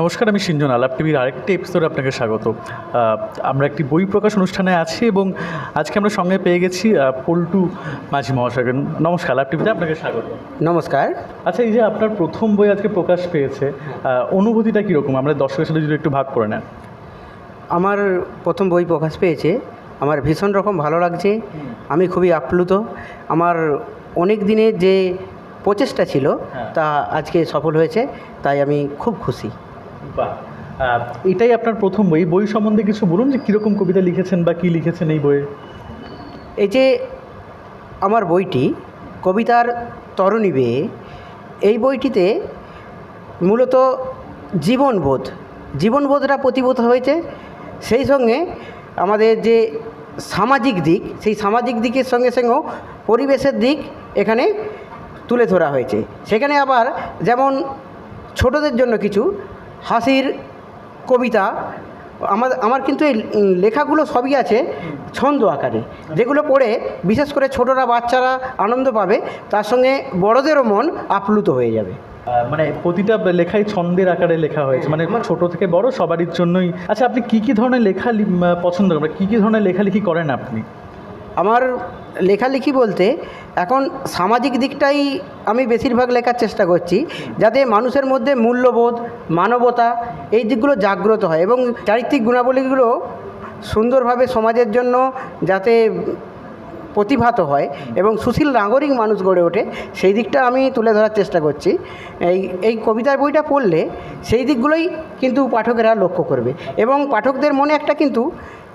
নমস্কার আমি সিঞ্জন আলাপ টিভির আরেকটি এপিসোডে আপনাকে স্বাগত। আমরা একটি বই প্রকাশ অনুষ্ঠানে আছি এবং আজকে আমরা সঙ্গে পেয়ে গেছি পল্টু মাঝি মহাশয়কে। নমস্কার আলাপ টিভিতে আপনাকে স্বাগত। নমস্কার। আচ্ছা এই যে আপনার প্রথম বই আজকে প্রকাশ পেয়েছে অনুভূতিটা কীরকম? আমরা দর্শকের সাথে যদি একটু ভাগ করে নেন। আমার প্রথম বই প্রকাশ পেয়েছে আমার ভীষণ রকম ভালো লাগছে আমি খুবই আপ্লুত। আমার অনেক দিনের যে প্রচেষ্টা ছিল হ্যাঁ। তা আজকে সফল হয়েছে তাই আমি খুব খুশি। এটাই আপনার প্রথম বই। বই সম্বন্ধে কিছু বলুন যে কীরকম কবিতা লিখেছেন বা কী লিখেছেন এই বইয়ে? এই যে আমার বইটি, কবিতার তরণী বেয়ে, এই বইটিতে মূলত জীবনবোধ, জীবনবোধটা প্রতিবোধ হয়েছে। সেই সঙ্গে আমাদের যে সামাজিক দিক, সেই সামাজিক দিকের সঙ্গে সঙ্গেও পরিবেশের দিক এখানে তুলে ধরা হয়েছে। সেখানে আবার যেমন ছোটদের জন্য কিছু হাসির কবিতা আমার আমার কিন্তু এই লেখাগুলো সবই আছে ছন্দ আকারে। যেগুলো পড়ে বিশেষ করে ছোটরা বাচ্চারা আনন্দ পাবে তার সঙ্গে বড়দেরও মন আপ্লুত হয়ে যাবে। মানে প্রতিটা লেখাই ছন্দের আকারে লেখা হয়েছে মানে ছোট থেকে বড় সবারই জন্যই। আচ্ছা আপনি কি কি ধরনের লেখা পছন্দ করেন? কি কি ধরনের লেখালেখি করেন আপনি? আমার লেখালেখি বলতে এখন সামাজিক দিকটাই আমি বেশিরভাগ লেখার চেষ্টা করছি, যাতে মানুষের মধ্যে মূল্যবোধ, মানবতা এই দিকগুলো জাগ্রত হয় এবং চারিত্রিক গুণাবলীগুলো সুন্দরভাবে সমাজের জন্য যাতে প্রতিভাত হয় এবং সুশীল নাগরিক মানুষ গড়ে ওঠে সেই দিকটা আমি তুলে ধরার চেষ্টা করছি। এই এই কবিতার বইটা পড়লে সেই দিকগুলোই কিন্তু পাঠকেরা লক্ষ্য করবে এবং পাঠকদের মনে একটা কিন্তু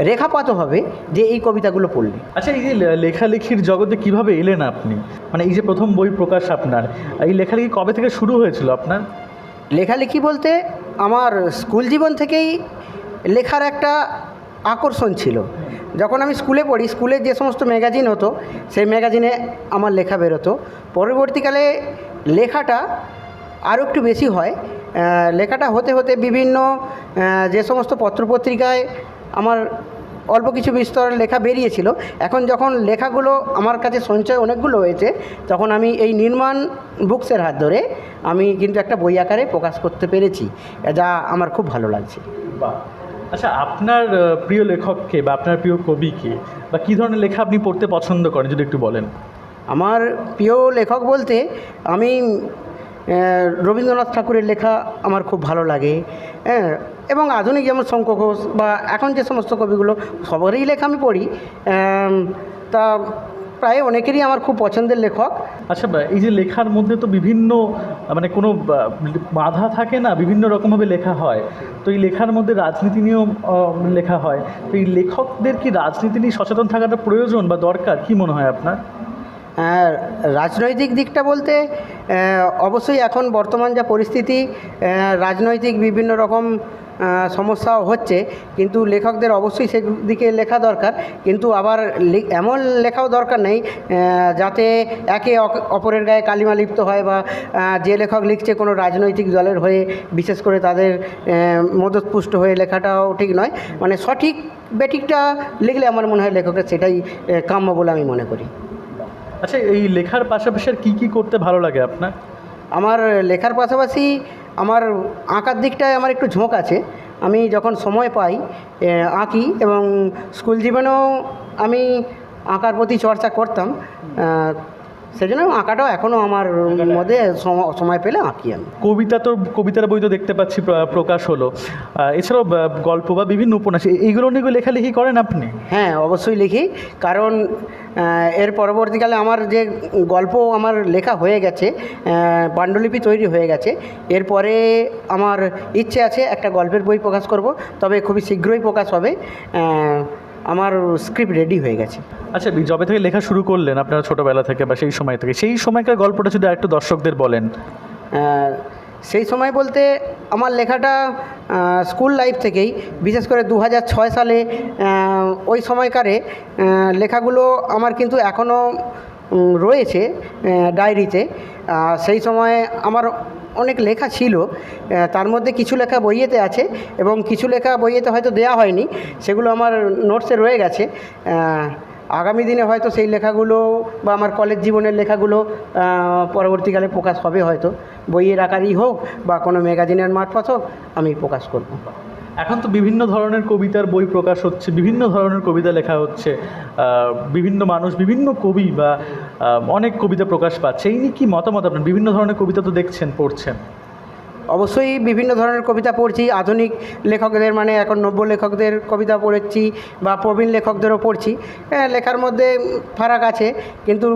রেখাপাত হবে যে এই কবিতাগুলো পড়লে। আচ্ছা এই যে লেখালেখির জগতে কীভাবে এলেন আপনি? মানে এই যে প্রথম বই প্রকাশ আপনার এই লেখালেখি কবে থেকে শুরু হয়েছিল আপনার? লেখালেখি বলতে আমার স্কুল জীবন থেকেই লেখার একটা আকর্ষণ ছিল। যখন আমি স্কুলে পড়ি, স্কুলে যে সমস্ত ম্যাগাজিন হতো, সেই ম্যাগাজিনে আমার লেখা বেরোতো। পরবর্তীকালে লেখাটা আরও একটু বেশি হয়। লেখাটা হতে হতে বিভিন্ন যে সমস্ত পত্রপত্রিকায় আমার অল্প কিছু বিস্তর লেখা বেরিয়েছিল। এখন যখন লেখাগুলো আমার কাছে সঞ্চয় অনেকগুলো হয়েছে, তখন আমি এই নির্মাণ বুকসের হাত ধরে আমি কিন্তু একটা বই আকারে প্রকাশ করতে পেরেছি। যা আমার খুব ভালো লাগছে। আচ্ছা আপনার প্রিয় লেখককে বা আপনার প্রিয় কবিকে বা কী ধরনের লেখা আপনি পড়তে পছন্দ করেন, যদি একটু বলেন? আমার প্রিয় লেখক বলতে আমি রবীন্দ্রনাথ ঠাকুরের লেখা আমার খুব ভালো লাগে হ্যাঁ এবং আধুনিক যেমন শঙ্খ ঘোষ বা এখন যে সমস্ত কবিগুলো সবারই লেখা আমি পড়ি তা প্রায় অনেকেরই আমার খুব পছন্দের লেখক। আচ্ছা এই যে লেখার মধ্যে তো বিভিন্ন মানে কোনো বাধা থাকে না বিভিন্ন রকমভাবে লেখা হয়। তো এই লেখার মধ্যে রাজনীতি নিয়েও লেখা হয়। তো এই লেখকদের কি রাজনীতি নিয়ে সচেতন থাকাটা প্রয়োজন বা দরকার? কি মনে হয় আপনার? রাজনৈতিক দিকটা বলতে অবশ্যই এখন বর্তমান যা পরিস্থিতি রাজনৈতিক বিভিন্ন রকম সমস্যাও হচ্ছে। কিন্তু লেখকদের অবশ্যই সেদিকে লেখা দরকার। কিন্তু আবার এমন লেখাও দরকার নেই যাতে একে অপরের গায়ে কালিমা লিপ্ত হয় বা যে লেখক লিখছে কোনো রাজনৈতিক দলের হয়ে বিশেষ করে তাদের মদতপুষ্ট হয়ে লেখাটাও ঠিক নয়। মানে সঠিক বেঠিকটা লিখলে আমার মনে হয় লেখকের সেটাই কাম্য বলে আমি মনে করি। আচ্ছা এই লেখার পাশাপাশি আর কী কী করতে ভালো লাগে আপনার? আমার লেখার পাশাপাশি আমার আঁকার দিকটায় আমার একটু ঝোঁক আছে। আমি যখন সময় পাই আঁকি এবং স্কুল জীবনেও আমি আঁকার প্রতি চর্চা করতাম। আহ, সেজন্য আঁকাটাও এখনও আমার মধ্যে সম- সময় পেলে আঁকি আমি। কবিতা তো কবিতার বই তো দেখতে পাচ্ছি প্রকাশ হলো। এছাড়াও গল্প বা বিভিন্ন উপন্যাস এইগুলো নিয়ে লেখালেখি করেন আপনি? হ্যাঁ অবশ্যই লিখি। কারণ এর পরবর্তীকালে আমার যে গল্প আমার লেখা হয়ে গেছে পাণ্ডুলিপি তৈরি হয়ে গেছে এরপরে আমার ইচ্ছে আছে একটা গল্পের বই প্রকাশ করব তবে খুবই শীঘ্রই প্রকাশ হবে। আমার স্ক্রিপ্ট রেডি হয়ে গেছে। আচ্ছা যবে থেকে লেখা শুরু করলেন আপনারা ছোটোবেলা থেকে বা সেই সময় থেকে সেই সময়কার গল্পটা যদি আরেকটু দর্শকদের বলেন। সেই সময় বলতে আমার লেখাটা স্কুল লাইফ থেকেই বিশেষ করে দু ছয় সালে ওই সময়কারে লেখাগুলো আমার কিন্তু এখনও রয়েছে ডায়েরিতে সেই সময় আমার অনেক লেখা ছিল তার মধ্যে কিছু লেখা বইয়েতে আছে এবং কিছু লেখা বইয়েতে হয়তো দেয়া হয়নি, সেগুলো আমার নোটসে রয়ে গেছে। আগামী দিনে হয়তো সেই লেখাগুলো বা আমার কলেজ জীবনের লেখাগুলো পরবর্তীকালে প্রকাশ হবে হয়তো। বইয়ের আকারই হোক বা কোনো ম্যাগাজিনের মারফত হোক, আমি প্রকাশ করব। এখন তো বিভিন্ন ধরনের কবিতার বই প্রকাশ হচ্ছে, বিভিন্ন ধরনের কবিতা লেখা হচ্ছে বিভিন্ন মানুষ, বিভিন্ন কবি বা অনেক কবিতা প্রকাশ পাচ্ছে। এই নিয়ে কী মতামত আপনার? বিভিন্ন ধরনের কবিতা তো দেখছেন, পড়ছেন। অবশ্যই বিভিন্ন ধরনের কবিতা পড়ছি, আধুনিক লেখকদের মানে এখন নব্য লেখকদের কবিতা পড়েছি বা প্রবীণ লেখকদেরও পড়ছি। হ্যাঁ লেখার মধ্যে ফারাক আছে, কিন্তু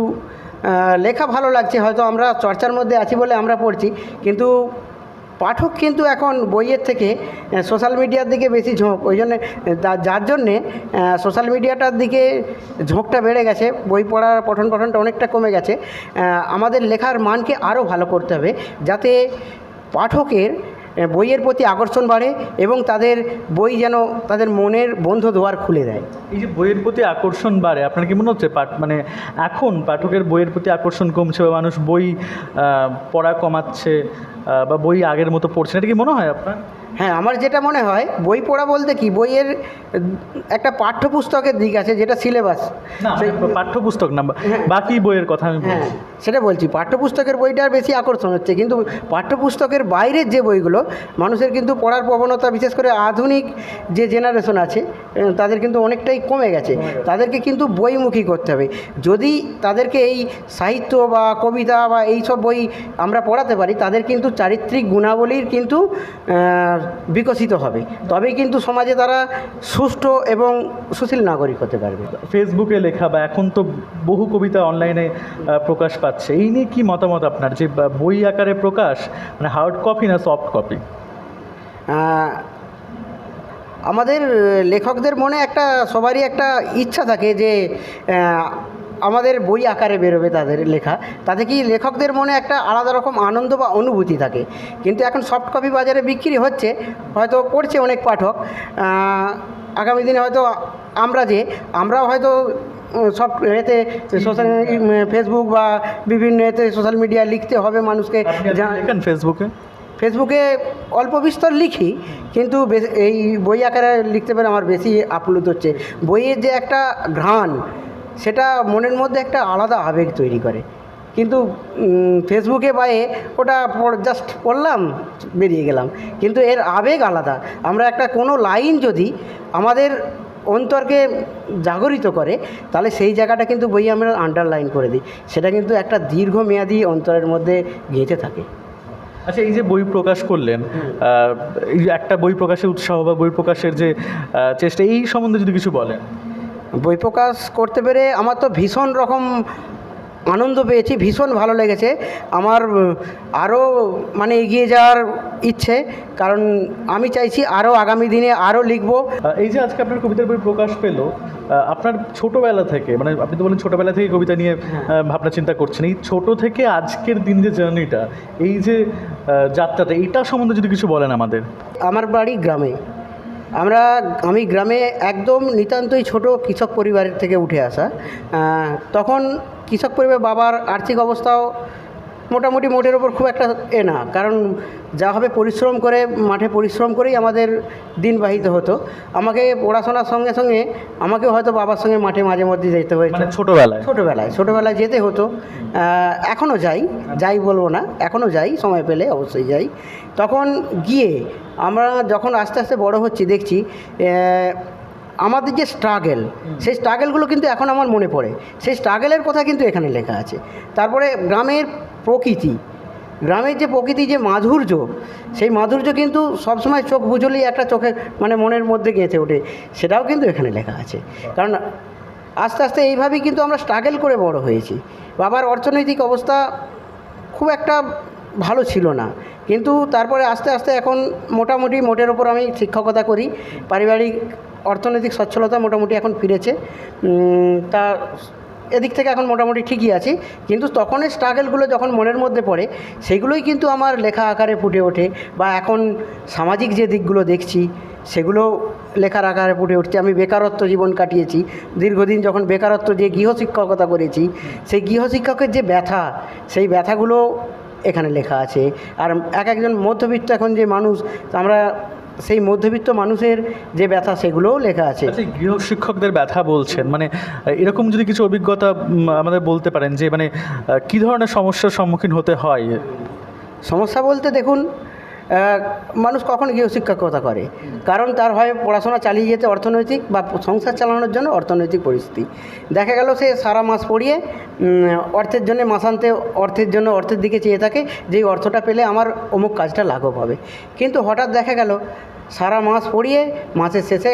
লেখা ভালো লাগছে, হয়তো আমরা চর্চার মধ্যে আছি বলে আমরা পড়ছি, কিন্তু পাঠক কিন্তু এখন বইয়ের থেকে সোশ্যাল মিডিয়ার দিকে বেশি ঝোঁক। ওই জন্যে যার জন্যে সোশ্যাল মিডিয়াটার দিকে ঝোঁকটা বেড়ে গেছে। বই পড়ার পঠন পঠনটা অনেকটা কমে গেছে। আমাদের লেখার মানকে আরও ভালো করতে হবে, যাতে পাঠকের বইয়ের প্রতি আকর্ষণ বাড়ে এবং তাদের বই যেন তাদের মনের বন্ধ দুয়ার খুলে দেয়। এই যে বইয়ের প্রতি আকর্ষণ বাড়ে, আপনার কি মনে হচ্ছে পাঠ মানে এখন পাঠকের বইয়ের প্রতি আকর্ষণ কমছে বা মানুষ বই পড়া কমাচ্ছে বা বই আগের মতো পড়ছে না এটা কি মনে হয় আপনার? হ্যাঁ আমার যেটা মনে হয় বই পড়া বলতে কি বইয়ের একটা পাঠ্যপুস্তকের দিক আছে যেটা সিলেবাস পাঠ্যপুস্তক না বাকি বইয়ের কথা আমি হ্যাঁ সেটা বলছি পাঠ্যপুস্তকের বইটার বেশি আকর্ষণ হচ্ছে কিন্তু পাঠ্যপুস্তকের বাইরের যে বইগুলো মানুষের কিন্তু পড়ার প্রবণতা বিশেষ করে আধুনিক যে জেনারেশন আছে তাদের কিন্তু অনেকটাই কমে গেছে। তাদেরকে কিন্তু বইমুখী করতে হবে। যদি তাদেরকে এই সাহিত্য বা কবিতা বা এই সব বই আমরা পড়াতে পারি তাদের কিন্তু চারিত্রিক গুণাবলীর কিন্তু বিকশিত হবে। তবেই কিন্তু সমাজে তারা সুষ্ঠু এবং সুশীল নাগরিক হতে পারবে। ফেসবুকে লেখা বা এখন তো বহু কবিতা অনলাইনে প্রকাশ পাচ্ছে। এই নিয়ে কি মতামত আপনার? যে বই আকারে প্রকাশ মানে হার্ড কপি না সফট কপি আমাদের লেখকদের মনে একটা সবারই একটা ইচ্ছা থাকে যে আমাদের বই আকারে বেরোবে তাদের লেখা। তাতে কি লেখকদের মনে একটা আলাদা রকম আনন্দ বা অনুভূতি থাকে। কিন্তু এখন সফট কপি বাজারে বিক্রি হচ্ছে হয়তো পড়ছে অনেক পাঠক। আগামী দিনে হয়তো আমরা যে আমরাও হয়তো সব এতে সোশ্যাল ফেসবুক বা বিভিন্ন এতে সোশ্যাল মিডিয়া লিখতে হবে মানুষকে। ফেসবুকে ফেসবুকে অল্প বিস্তর লিখি কিন্তু বেশ- এই বই আকারে লিখতে পেরে আমার বেশি আপ্লুত হচ্ছে। বইয়ের যে একটা ঘ্রাণ সেটা মনের মধ্যে একটা আলাদা আবেগ তৈরি করে। কিন্তু ফেসবুকে বা এ ওটা জাস্ট পড়লাম বেরিয়ে গেলাম। কিন্তু এর আবেগ আলাদা। আমরা একটা কোনো লাইন যদি আমাদের অন্তরকে জাগরিত করে তাহলে সেই জায়গাটা কিন্তু বই আমরা আন্ডারলাইন করে দিই। সেটা কিন্তু একটা দীর্ঘমেয়াদী অন্তরের মধ্যে গেঁথে থাকে। আচ্ছা এই যে বই প্রকাশ করলেন একটা বই প্রকাশের উৎসাহ বা বই প্রকাশের যে চেষ্টা এই সম্বন্ধে যদি কিছু বলেন। বই প্রকাশ করতে পেরে আমার তো ভীষণ রকম আনন্দ পেয়েছি ভীষণ ভালো লেগেছে। আমার আরও মানে এগিয়ে যাওয়ার ইচ্ছে কারণ আমি চাইছি আরও আগামী দিনে আরও লিখব। এই যে আজকে আপনার কবিতার বই প্রকাশ পেল আপনার ছোটোবেলা থেকে মানে আপনি তো বলেন ছোটবেলা থেকে কবিতা নিয়ে ভাবনা চিন্তা করছেন এই ছোটো থেকে আজকের দিন যে জার্নিটা এই যে যাত্রাটা এটা সম্বন্ধে যদি কিছু বলেন আমাদের। আমার বাড়ি গ্রামে। আমরা, আমি গ্রামে একদম নিতান্তই ছোট কৃষক পরিবারের থেকে উঠে আসা। তখন কৃষক পরিবার বাবার আর্থিক অবস্থাও মোটামুটি মোটের ওপর খুব একটা এ না। কারণ যা হবে পরিশ্রম করে মাঠে পরিশ্রম করেই আমাদের দিন বাহিত হতো। আমাকে পড়াশোনার সঙ্গে সঙ্গে আমাকেও হয়তো বাবার সঙ্গে মাঠে মাঝে মধ্যে যেতে হয়েছে। মানে ছোটবেলায়? ছোটোবেলায় ছোটোবেলায় যেতে হতো। এখনও যাই যাই বলব না এখনও যাই সময় পেলে অবশ্যই যাই। তখন গিয়ে আমরা যখন আস্তে আস্তে বড় হচ্ছি দেখছি আমাদের যে স্ট্রাগেল সেই স্ট্রাগেলগুলো কিন্তু এখন আমার মনে পড়ে। সেই স্ট্রাগেলের কথা কিন্তু এখানে লেখা আছে। তারপরে গ্রামের প্রকৃতি। গ্রামের যে প্রকৃতি, যে মাধুর্য, সেই মাধুর্য কিন্তু সবসময় চোখ বুঝলেই একটা চোখে মানে মনের মধ্যে গেঁথে ওঠে। সেটাও কিন্তু এখানে লেখা আছে। কারণ আস্তে আস্তে এইভাবেই কিন্তু আমরা স্ট্রাগেল করে বড় হয়েছি। বাবার অর্থনৈতিক অবস্থা খুব একটা ভালো ছিল না। কিন্তু তারপরে আস্তে আস্তে এখন মোটামুটি মোটের ওপর আমি শিক্ষকতা করি। পারিবারিক অর্থনৈতিক সচ্ছলতা মোটামুটি এখন ফিরেছে। তা এদিক থেকে এখন মোটামুটি ঠিকই আছি। কিন্তু তখনের স্ট্রাগলগুলো যখন মনের মধ্যে পড়ে, সেগুলোই কিন্তু আমার লেখা আকারে ফুটে ওঠে বা এখন সামাজিক যে দিকগুলো দেখছি, সেগুলো লেখার আকারে ফুটে উঠছে। আমি বেকারত্ব জীবন কাটিয়েছি। দীর্ঘদিন যখন বেকারত্ব যে গৃহশিক্ষকতা করেছি, সেই গৃহশিক্ষকের যে ব্যথা, সেই ব্যথাগুলো এখানে লেখা আছে। আর এক একজন মধ্যবিত্ত এখন যে মানুষ আমরা সেই মধ্যবিত্ত মানুষের যে ব্যথা সেগুলোও লেখা আছে। আচ্ছা গৃহ শিক্ষকদের ব্যথা বলছেন মানে এরকম যদি কিছু অভিজ্ঞতা আমাদের বলতে পারেন যে মানে কি ধরনের সমস্যার সম্মুখীন হতে হয়? সমস্যা বলতে দেখুন মানুষ কখন গৃহশিক্ষকতা করে। কারণ তার হয় পড়াশোনা চালিয়ে যেতে অর্থনৈতিক বা সংসার চালানোর জন্য অর্থনৈতিক পরিস্থিতি। দেখা গেল সে সারা মাস পড়িয়ে অর্থের জন্য মাসান্তে অর্থের জন্য অর্থের দিকে চেয়ে থাকে যে অর্থটা পেলে আমার অমুক কাজটা লাঘব হবে। কিন্তু হঠাৎ দেখা গেল, সারা মাস পড়িয়ে মাসের শেষে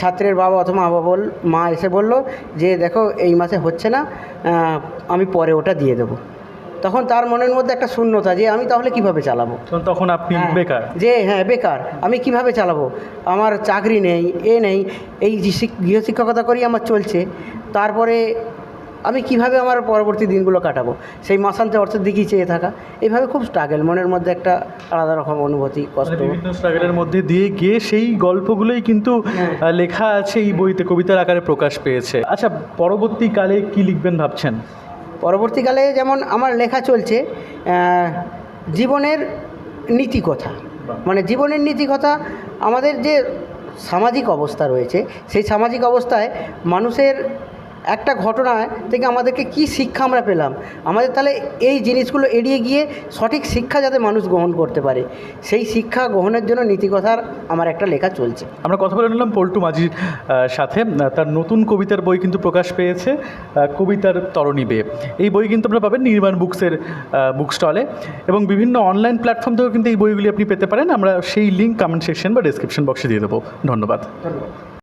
ছাত্রের বাবা অথবা বাবা বল, মা এসে বলল যে, দেখো, এই মাসে হচ্ছে না আমি পরে ওটা দিয়ে দেবো। তখন তার মনের মধ্যে একটা শূন্যতা যে আমি তাহলে কীভাবে চালাবো? তখন আপনি হ্যাঁ, বেকার। যে হ্যাঁ বেকার। আমি কীভাবে চালাবো? আমার চাকরি নেই এ নেই এই গৃহশিক্ষকতা করেই আমার চলছে। তারপরে আমি কীভাবে আমার পরবর্তী দিনগুলো কাটাবো? সেই মাসান্তে অর্থের দিকেই চেয়ে থাকা। এইভাবে খুব স্ট্রাগল মনের মধ্যে একটা আলাদা রকম অনুভূতি মানে কষ্ট স্ট্রাগলের মধ্যে দিয়ে গিয়ে সেই গল্পগুলোই কিন্তু হ্যাঁ। লেখা আছে এই বইতে কবিতার আকারে প্রকাশ পেয়েছে। আচ্ছা পরবর্তীকালে কি লিখবেন ভাবছেন? পরবর্তীকালে যেমন আমার লেখা চলছে জীবনের নীতিকথা। মানে জীবনের নীতিকথা আমাদের যে সামাজিক অবস্থা রয়েছে, সেই সামাজিক অবস্থায় মানুষের একটা ঘটনা থেকে আমাদেরকে কি শিক্ষা আমরা পেলাম? আমাদের তাহলে এই জিনিসগুলো এড়িয়ে গিয়ে সঠিক শিক্ষা যাতে মানুষ গ্রহণ করতে পারে। সেই শিক্ষা গ্রহণের জন্য নীতিকথার আমার একটা লেখা চলছে। আমরা কথা বলে নিলাম পল্টু মাঝির সাথে। তার নতুন কবিতার বই কিন্তু প্রকাশ পেয়েছে কবিতার তরণী বে এই বই কিন্তু আপনারা পাবেন নির্মাণ বুকসের বুক স্টলে এবং বিভিন্ন অনলাইন প্ল্যাটফর্ম থেকেও কিন্তু এই বইগুলি আপনি পেতে পারেন। আমরা সেই লিঙ্ক কমেন্ট সেকশন বা ডিসক্রিপশন বক্সে দিয়ে দেবো। ধন্যবাদ। ধন্যবাদ।